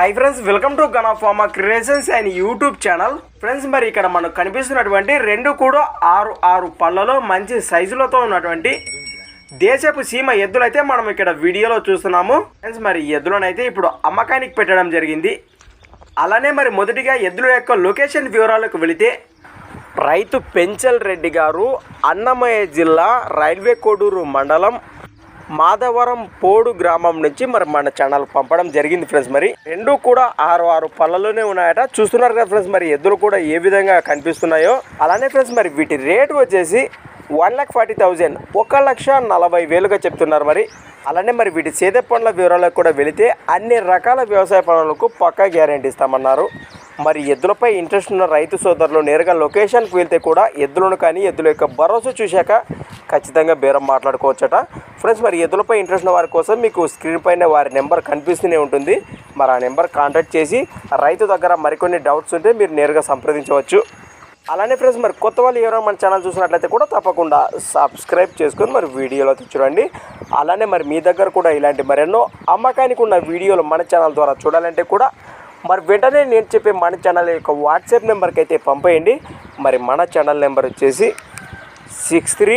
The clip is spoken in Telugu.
High friends welcome to గణఫార్మా creations and YouTube channel friends మరి ఇక్కడ మనకు కనిపిస్తున్నటువంటి రెండు కూడా ఆరు ఆరు పళ్ళలో మంచి సైజులతో ఉన్నటువంటి దేశపు సీమ ఎద్దులైతే మనం ఇక్కడ వీడియోలో చూస్తున్నాము. ఫ్రెండ్స్ మరి ఎద్దులనైతే ఇప్పుడు అమ్మకానికి పెట్టడం జరిగింది. అలానే మరి మొదటిగా ఎద్దుల యొక్క లొకేషన్ వివరాలకు వెళితే రైతు పెంచల్ రెడ్డి గారు అన్నమయ్య జిల్లా రైల్వే కోడూరు మండలం మాధవరం పోడు గ్రామం నుంచి మరి మన ఛానల్ పంపడం జరిగింది ఫ్రెండ్స్ మరి. రెండు కూడా ఆరు ఆరు పళ్ళలోనే ఉన్నాయట. చూస్తున్నారు కదా ఫ్రెండ్స్ మరి ఎద్దులు కూడా ఏ విధంగా కనిపిస్తున్నాయో. అలానే ఫ్రెండ్స్ మరి వీటి రేటు వచ్చేసి వన్ లాక్ ఫార్టీ థౌజండ్ ఒక లక్ష నలభై వేలుగా చెప్తున్నారు మరి. అలానే మరి వీటి సేద పనుల వివరాలకు కూడా వెళితే అన్ని రకాల వ్యవసాయ పనులకు పక్కా గ్యారెంటీ ఇస్తామన్నారు. మరి ఎద్దులపై ఇంట్రెస్ట్ ఉన్న రైతు సోదరులు నేరుగా లొకేషన్కి వెళ్తే కూడా ఎద్దులను కానీ ఎద్దుల యొక్క భరోసా చూశాక ఖచ్చితంగా బేరం మాట్లాడుకోవచ్చట. ఫ్రెండ్స్ మరి ఎద్దులపై ఇంట్రెస్ట్ ఉన్న వారి కోసం మీకు స్క్రీన్ పైన వారి నెంబర్ కనిపిస్తూనే ఉంటుంది. మరి ఆ నెంబర్ కాంటాక్ట్ చేసి రైతు దగ్గర మరికొన్ని డౌట్స్ ఉంటే మీరు నేరుగా సంప్రదించవచ్చు. అలానే ఫ్రెండ్స్ మరి కొత్త వాళ్ళు ఎవరైనా మన ఛానల్ చూసినట్లయితే కూడా తప్పకుండా సబ్స్క్రైబ్ చేసుకొని మరి వీడియోలో చూడండి. అలానే మరి మీ దగ్గర కూడా ఇలాంటి మరెన్నో అమ్మకానికి ఉన్న వీడియోలు మన ఛానల్ ద్వారా చూడాలంటే కూడా మరి వెంటనే నేను చెప్పే మన ఛానల్ యొక్క వాట్సాప్ నెంబర్కి అయితే పంపేయండి. మరి మన ఛానల్ నెంబర్ వచ్చేసి six three